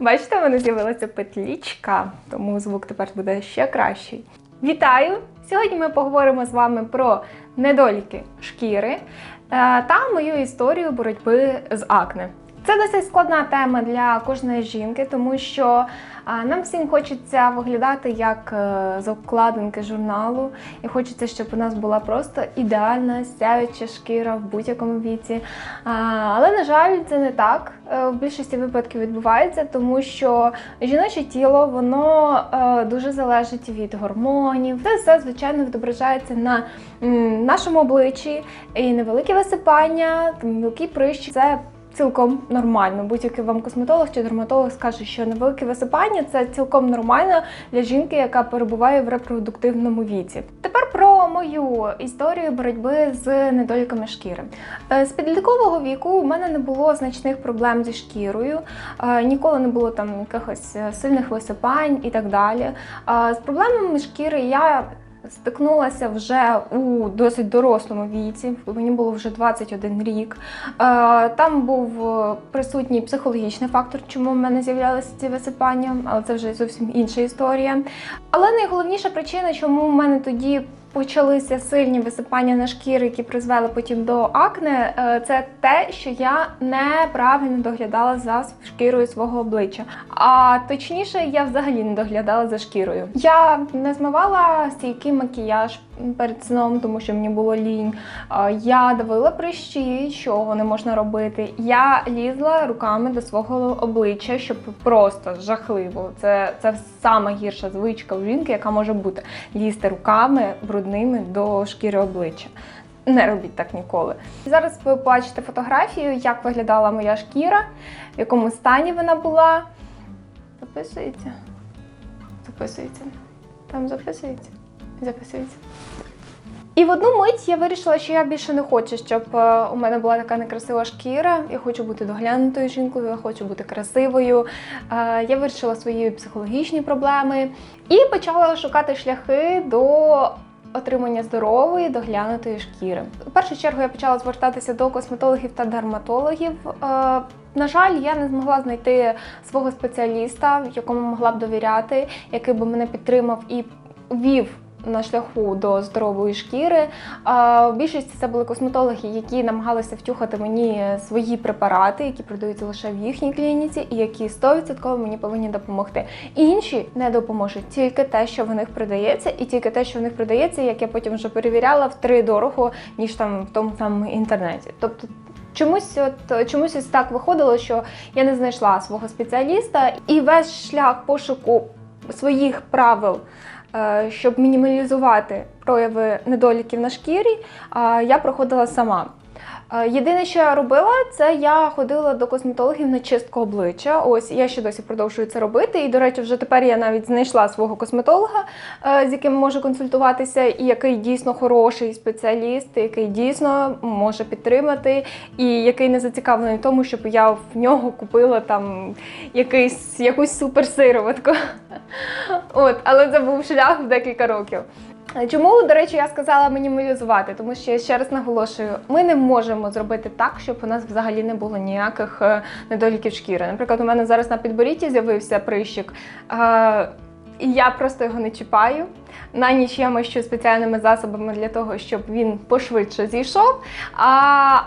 Бачите, в мене з'явилася петлічка, тому звук тепер буде ще кращий. Вітаю! Сьогодні ми поговоримо з вами про недоліки шкіри е, та мою історію боротьби з акне. Це досить складна тема для кожної жінки, тому що нам всім хочеться виглядати як е, з обкладинки журналу, і хочеться, щоб у нас була просто ідеальна сяюча шкіра в будь-якому віці. Але на жаль, це не так. Е, В більшості випадків відбувається, тому що жіноче тіло воно е, дуже залежить від гормонів. Це все звичайно відображається на нашому обличчі і невеликі висипання, мілкі прищі. Це цілком нормально. Будь-який вам косметолог чи дерматолог скаже, що невелике висипання це цілком нормально для жінки, яка перебуває в репродуктивному віці. Тепер про мою історію боротьби з недоліками шкіри. Е, З підліткового віку у мене не було значних проблем зі шкірою, е, ніколи не було там якихось е, сильних висипань і так далі. З проблемами шкіри я стикнулася вже у досить дорослому віці. Мені було вже 21 рік. Е, Там був е, присутній психологічний фактор, чому в мене з'являлися ці висипання, але це вже зовсім інша історія. Але найголовніша причина, чому в мене тоді почалися сильні висипання на шкірі, які призвели потім до акне, е, це те, що я неправильно доглядала за шкірою свого обличчя. А точніше, я взагалі не доглядала за шкірою. Я не змивала стійкий макіяж перед сном, тому що мені було лінь. Я давила прищі, що не можна робити. Я лізла руками до свого обличчя, щоб просто жахливо. Це, це сама гірша звичка у жінки, яка може бути лізти руками брудними до шкіри обличчя. Не робіть так ніколи. Зараз ви бачите фотографію, як виглядала моя шкіра, в якому стані вона була. Записується. Записується. Там записується. Записується. І в одну мить я вирішила, що я більше не хочу, щоб е, у мене була така некрасива шкіра. Я хочу бути доглянутою жінкою, я хочу бути красивою. Е, Я вирішила свої психологічні проблеми і почала шукати шляхи до отримання здорової, доглянутої шкіри. У першу чергу я почала звертатися до косметологів та дерматологів. Е, На жаль, я не змогла знайти свого спеціаліста, якому могла б довіряти, який би мене підтримав і вів на шляху до здорової шкіри. А, В більшості це були косметологи, які намагалися втюхати мені свої препарати, які продаються лише в їхній клініці, і які 100% мені повинні допомогти. Інші не допоможуть тільки те, що в них продається, і тільки те, що в них продається, як я потім вже перевіряла, втри дорого, ніж там в тому самому інтернеті. Тобто. Чомусь от чомусь ось так виходило, що я не знайшла свого спеціаліста, і весь шлях пошуку своїх правил, щоб мінімалізувати прояви недоліків на шкірі, е, я проходила сама. Е, Єдине, що я робила, це я ходила до косметологів на чистку обличчя. Ось я ще досі продовжую це робити. І, до речі, вже тепер я навіть знайшла свого косметолога, е, з яким можу консультуватися, і який дійсно хороший спеціаліст, який дійсно може підтримати, і який не зацікавлений в тому, щоб я в нього купила там якийсь, якусь суперсироватку. От, але це був шлях в декілька років. Чому, до речі, я сказала мінімалізувати? Тому що я ще раз наголошую, ми не можемо зробити так, щоб у нас взагалі не було ніяких е, недоліків шкіри. Наприклад, у мене зараз на підборітті з'явився прищик. е, І я просто його не чіпаю. На ніч я мащу спеціальними засобами для того, щоб він пошвидше зійшов. А,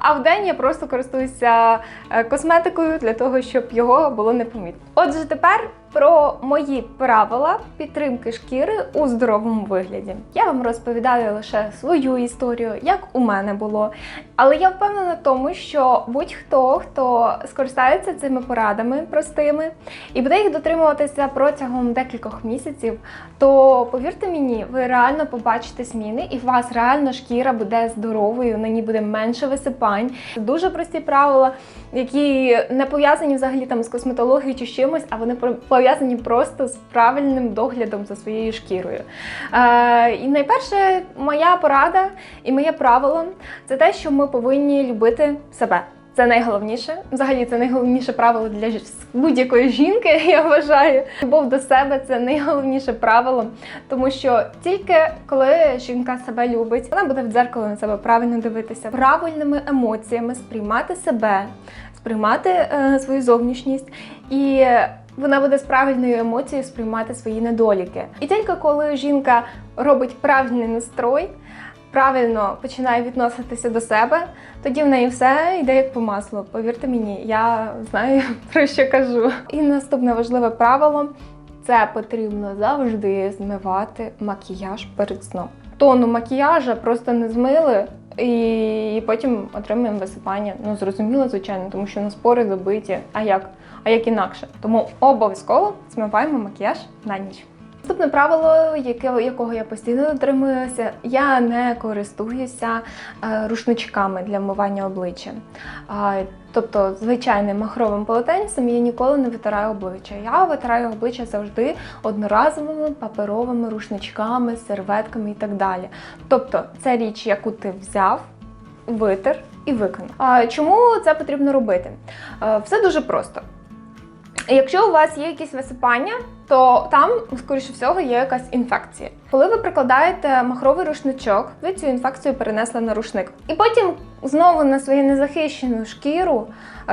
а в день я просто користуюся е, косметикою для того, щоб його було непомітно. Отже, тепер про мої правила підтримки шкіри у здоровому вигляді. Я вам розповідаю лише свою історію, як у мене було. Але я впевнена в тому, що будь-хто, хто скористається цими порадами простими і буде їх дотримуватися протягом декількох місяців, то повірте мені, ви реально побачите зміни, і у вас реально шкіра буде здоровою, на ній буде менше висипань. Дуже прості правила, які не пов'язані взагалі там з косметологією чи з чимось, а вони пов'язані просто з правильним доглядом за своєю шкірою. Е, і найперше, моя порада і моє правило це те, що ми повинні любити себе. Це найголовніше. Взагалі, це найголовніше правило для будь-якої жінки, я вважаю. Любов до себе це найголовніше правило, тому що тільки коли жінка себе любить, вона буде в дзеркало на себе правильно дивитися, правильними емоціями сприймати себе, сприймати е, свою зовнішність і вона буде з правильною емоцією сприймати свої недоліки. І тільки коли жінка робить правильний настрой, правильно починає відноситися до себе, тоді в неї все йде як по маслу. Повірте мені, я знаю про що кажу. І наступне важливе правило це потрібно завжди змивати макіяж перед сном. Тону макіяжа просто не змили. І потім отримуємо висипання. Ну зрозуміло, звичайно, тому що на спори забиті. А як? А як інакше? Тому обов'язково змиваємо макіяж на ніч. Наступне правило, яке, якого я постійно дотримуюся, я не користуюся е, рушничками для вмивання обличчя. Тобто, звичайним махровим полотенцем я ніколи не витираю обличчя. Я витираю обличчя завжди одноразовими паперовими рушничками, серветками і так далі. Тобто, це річ, яку ти взяв, витер і виконав. А чому це потрібно робити? Е, все дуже просто. Якщо у вас є якісь висипання, то там, скоріше всього, є якась інфекція. Коли ви прикладаєте махровий рушничок, ви цю інфекцію перенесли на рушник. І потім знову на свою незахищену шкіру,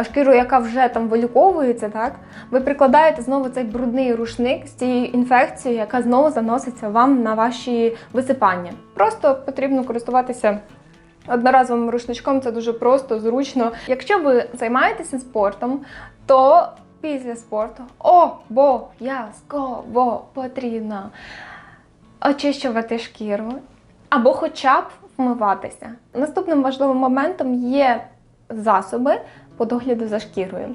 шкіру, яка вже там виліковується, так ви прикладаєте знову цей брудний рушник з цією інфекцією, яка знову заноситься вам на ваші висипання. Просто потрібно користуватися. Одноразовим рушничком це дуже просто, зручно. Якщо ви займаєтеся спортом, то після спорту обов'язково потрібно очищувати шкіру або хоча б вмиватися. Наступним важливим моментом є засоби по догляду за шкірою.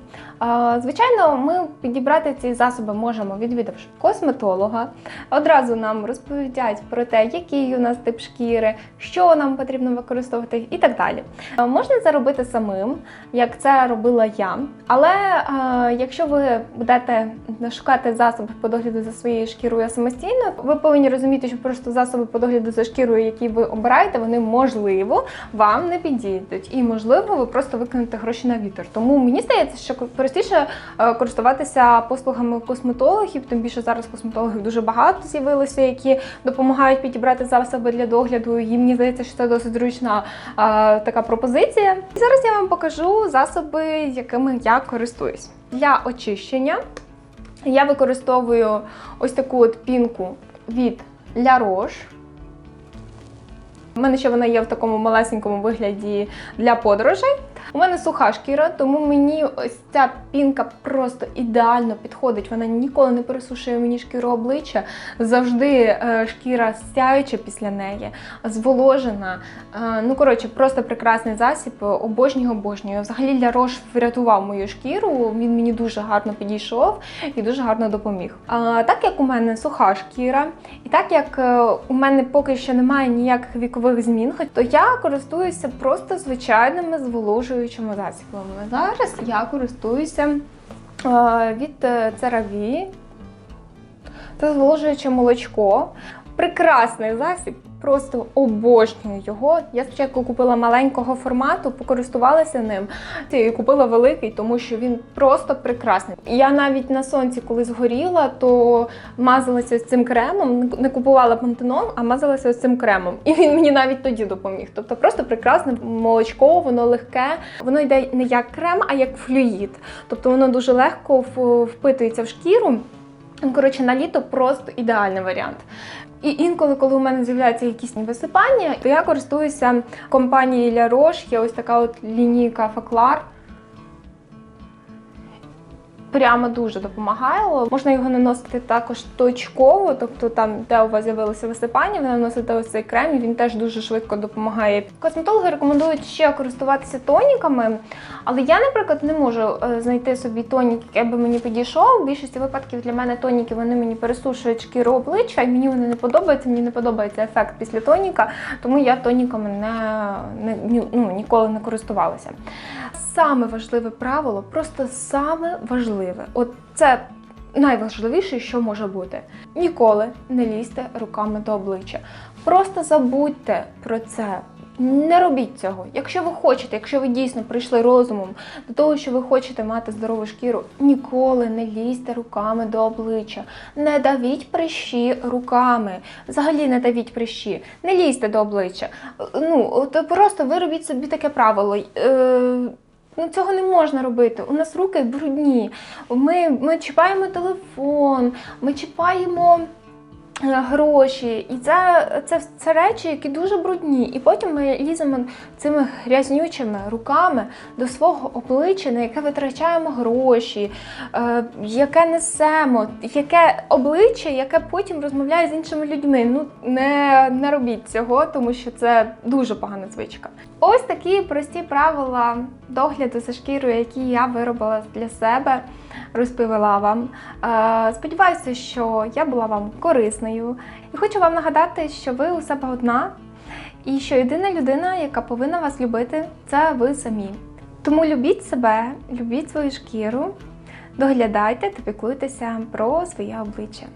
Звичайно, ми підібрати ці засоби можемо, відвідавши косметолога. Одразу нам розповідають про те, який у нас тип шкіри, що нам потрібно використовувати і так далі. Можна це робити самим, як це робила я. Але якщо ви будете шукати засоби по догляду за своєю шкірою самостійно, ви повинні розуміти, що просто засоби по догляду за шкірою, які ви обираєте, вони можливо вам не підійдуть. І можливо, ви просто викинете гроші на вітер. Тому мені здається, що простіше е, користуватися послугами косметологів, тим більше зараз косметологів дуже багато з'явилося, які допомагають підібрати засоби для догляду. І мені здається, що це досить зручна е, така пропозиція. І зараз я вам покажу засоби, якими я користуюсь. Для очищення я використовую ось таку от пінку від La Roche. У мене ще вона є в такому малесенькому вигляді для подорожей. У мене суха шкіра, тому мені ось ця пінка просто ідеально підходить. Вона ніколи не пересушує мені шкіру обличчя. Завжди е, шкіра сяюча після неї, зволожена. Е, ну, коротше, просто прекрасний засіб. Обожнюю, обожнюю. Взагалі для Рош врятував мою шкіру. Він мені дуже гарно підійшов і дуже гарно допоміг. Так як у мене суха шкіра, і так як е, у мене поки що немає ніяких вікових змін, то я користуюся просто звичайними зволожуючими засобами. Зараз я користуюся е, від Цераві та зволожуюче молочко. Прекрасний засіб, просто обожнюю його. Я спочатку купила маленького формату, покористувалася ним і купила великий, тому що він просто прекрасний. Я навіть на сонці, коли згоріла, то мазалася з цим кремом, не купувала пантеном, а мазалася з цим кремом. І він мені навіть тоді допоміг. Тобто просто прекрасне молочко, воно легке, воно йде не як крем, а як флюїд. Тобто воно дуже легко впитується в шкіру. Коротше, на літо просто ідеальний варіант. І інколи, коли у мене з'являються якісь висипання, то я користуюся компанією La Roche, є ось така от лінійка Факлар. Прямо дуже допомагає. Можна його наносити також точково, тобто там, де у вас з'явилося висипання, ви наносите ось цей крем, і він теж дуже швидко допомагає. Косметологи рекомендують ще користуватися тоніками, але я, наприклад, не можу е, знайти собі тонік, який би мені підійшов. В більшості випадків для мене тоніки вони мені пересушують шкіру обличчя, і мені вони не подобаються. Мені не подобається ефект після тоніка, тому я тоніками не, не ну, ніколи не користувалася. Саме важливе правило, просто саме важливе. От це найважливіше, що може бути. Ніколи не лізьте руками до обличчя. Просто забудьте про це. Не робіть цього. Якщо ви хочете, якщо ви дійсно прийшли розумом до того, що ви хочете мати здорову шкіру, ніколи не лізьте руками до обличчя. Не давіть прищі руками. Взагалі не давіть прищі. Не лізьте до обличчя. Ну, от просто виробіть собі таке правило. Е Ну цього не можна робити. У нас руки брудні. Ми, ми чіпаємо телефон, ми чіпаємо гроші. І це, це, це речі, які дуже брудні. І потім ми ліземо цими грязнючими руками до свого обличчя, на яке витрачаємо гроші, е, яке несемо, яке обличчя, яке потім розмовляє з іншими людьми. Ну не, не робіть цього, тому що це дуже погана звичка. Ось такі прості правила догляду за шкірою, які я виробила для себе, розповіла вам. Е, Сподіваюся, що я була вам корисною. І хочу вам нагадати, що ви у себе одна, і що єдина людина, яка повинна вас любити, це ви самі. Тому любіть себе, любіть свою шкіру, доглядайте та піклуйтеся про своє обличчя.